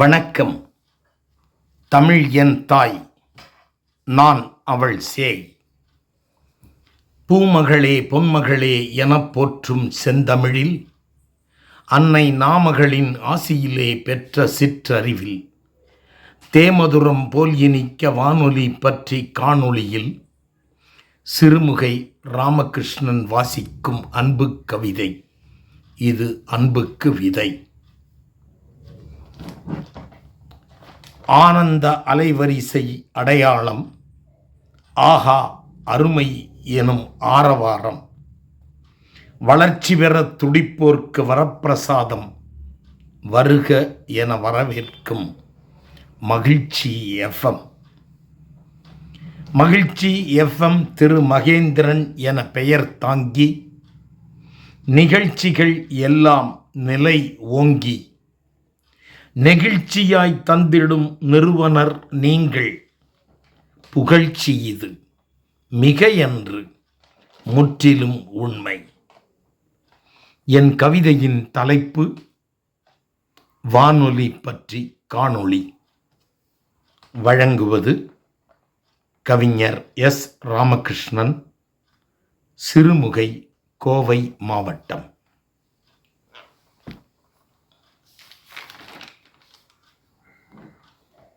வணக்கம். தமிழ் என் தாய் நான் அவள் சேய். பூமகளே பொன்மகளே எனப் போற்றும் செந்தமிழில் அன்னை நாமகளின் ஆசியிலே பெற்ற சிற்றறிவில் தேமதுரம் போல் இனிக்க வானொலி பற்றி காணொளியில் சிறுமுகை ராமகிருஷ்ணன் வாசிக்கும் அன்பு கவிதை. இது அன்புக்கு விதை. ஆனந்த அலைவரிசை அடையாளம் ஆஹா அருமை எனும் ஆரவாரம். வளர்ச்சி பெற துடிப்போர்க்கு வரப்பிரசாதம் வருக என வரவேற்கும் மகிழ்ச்சி எஃப்எம். மகிழ்ச்சி எஃப்எம் திரு மகேந்திரன் என பெயர் தாங்கி நிகழ்ச்சிகள் எல்லாம் நிலை ஓங்கி நெகிழ்ச்சியாய் தந்திடும் நிறுவனர் நீங்கள். புகழ்ச்சி இது. மிகையன்று முற்றிலும் உண்மை. என் கவிதையின் தலைப்பு வானொலி பற்றி காணொளி. வழங்குவது கவிஞர் எஸ். ராமகிருஷ்ணன் சிறுமுகை கோவை மாவட்டம்.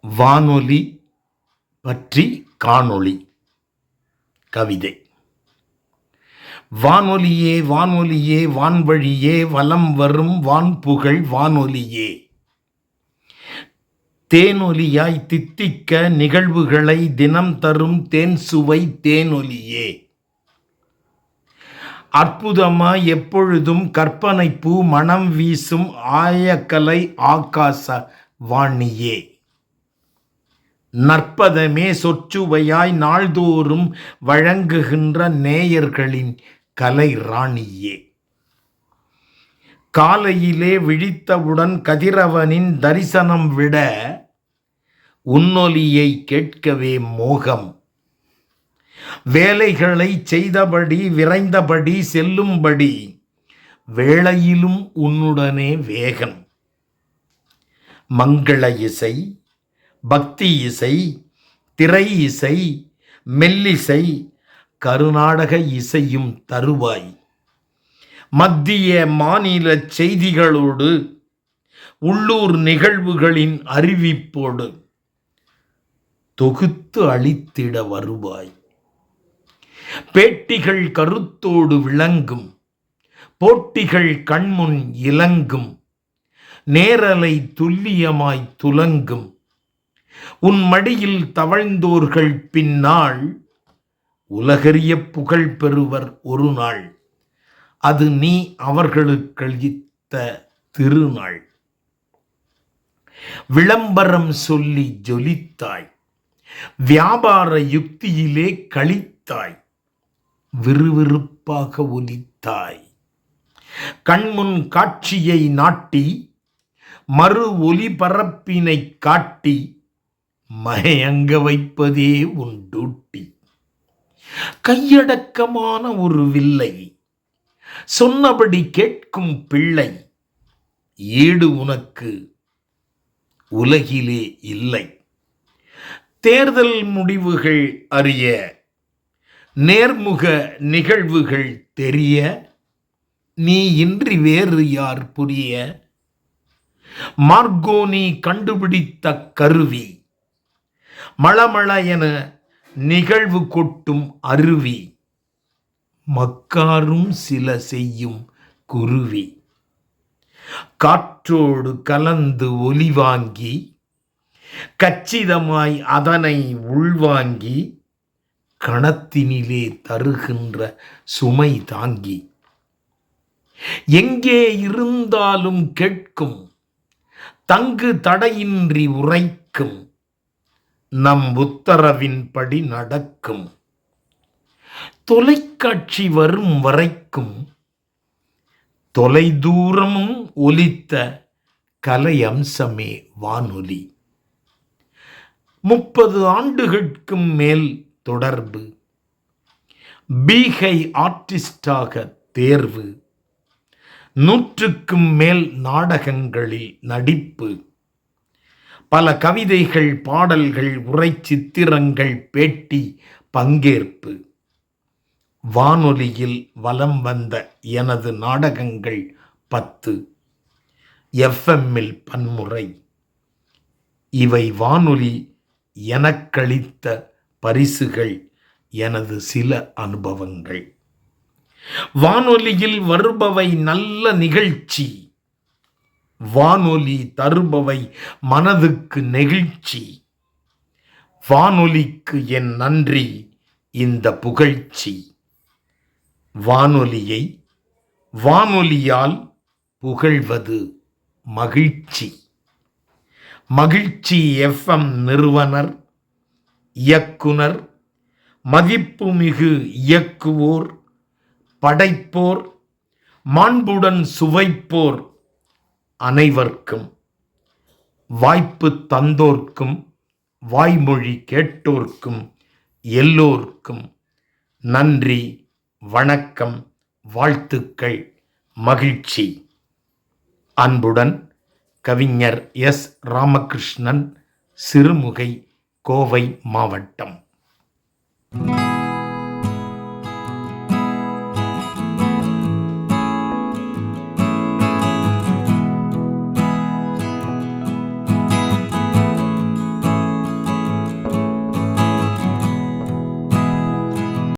வானொலி பற்றி காணொளி கவிதை. வானொலியே வானொலியே வான்வழியே வலம் வரும் வான்புகழ் வானொலியே. தேனொலியாய் தித்திக்க நிகழ்வுகளை தினம் தரும் தேன் சுவை தேனொலியே. அற்புதமாய் எப்பொழுதும் கற்பனை பூ மனம் வீசும் ஆயக்கலை ஆகாச வாணியே. நற்பதமே சொற்சுவையாய் நாள்தோறும் வழங்குகின்ற நேயர்களின் கலை ராணியே காலையிலே விழித்தவுடன் கதிரவனின் தரிசனம் விட உன்னொலியை கேட்கவே மோகம். வேலைகளை செய்தபடி விரைந்தபடி செல்லும்படி வேளையிலும் உன்னுடனே வேகம். மங்கள இசை பக்தி இசை திரை இசை மெல்லிசை கருநாடக இசையும் தருவாய். மத்திய மாநில செய்திகளோடு உள்ளூர் நிகழ்வுகளின் அறிவிப்போடு தொகுத்து அளித்திட வருவாய். பேட்டிகள் கருத்தோடு விளங்கும் போட்டிகள் கண்முன் இலங்கும் நேரலை துல்லியமாய் துலங்கும் உன் மடியில் தவழ்ந்தோர்கள் பின்னாள் உலகறிய புகழ் பெறுவர் ஒரு நாள் அது நீ அவர்களுக்களித்த திருநாள். விளம்பரம் சொல்லி ஜொலித்தாய். வியாபார யுக்தியிலே கழித்தாய் விறுவிறுப்பாக ஒலித்தாய். கண்முன் காட்சியை நாட்டி மறு ஒலிபரப்பினை காட்டி மயங்க வைப்பதே உன் டூட்டி கையடக்கமான ஒரு வில்லை சொன்னபடி கேட்கும் பிள்ளை ஈடு உனக்கு உலகிலே இல்லை. தேர்தல் முடிவுகள் அறிய நேர்முக நிகழ்வுகள் தெரிய நீ இன்றி வேறு யார் புரிய? மார்கோனி கண்டுபிடித்த கருவி மளமள என நிகழ்வு கொட்டும் அருவி மக்காரும் சில செய்யும் குருவி. காற்றோடு கலந்து ஒலி வாங்கி கச்சிதமாய் அதனை உள்வாங்கி கணத்தினிலே தருகின்ற சுமை தாங்கி. எங்கே இருந்தாலும் கேட்கும் தங்கு தடையின்றி உரைக்கும் நம் உத்தரவின்படி நடக்கும். தொலைக்காட்சி வரும் வரைக்கும் தொலைதூரமும் ஒலித்த கலை அம்சமே வானொலி. முப்பது ஆண்டுகளுக்கும் மேல் தொடர்பு. பீகை ஆர்டிஸ்டாக தேர்வு. நூற்றுக்கும் மேல் நாடகங்களில் நடிப்பு. பல கவிதைகள் பாடல்கள் உரை சித்திரங்கள் பேட்டி பங்கேற்பு. வானொலியில் வலம் வந்த எனது நாடகங்கள் பத்து. எஃப்எம்மில் பன்முறை. இவை வானொலி எனக்களித்த பரிசுகள் எனது சில அனுபவங்கள். வானொலியில் வருபவை நல்ல நிகழ்ச்சி. வானொலி தருபவை மனதுக்கு நெகிழ்ச்சி. வானொலிக்கு என் நன்றி இந்த புகழ்ச்சி. வானொலியை வானொலியால் புகழ்வது மகிழ்ச்சி. மகிழ்ச்சி எஃப்எம் நிறுவனர் இயக்குனர் மதிப்புமிகு இயக்குவோர் படைப்போர் மாண்புடன் சுவைப்போர் அனைவர்க்கும் வாய்ப்பு தந்தோர்க்கும் வாய்மொழி கேட்டோர்க்கும் எல்லோர்க்கும் நன்றி வணக்கம் வாழ்த்துக்கள் மகிழ்ச்சி. அன்புடன் கவிஞர் எஸ். ராமகிருஷ்ணன் சிறுமுகை கோவை மாவட்டம்.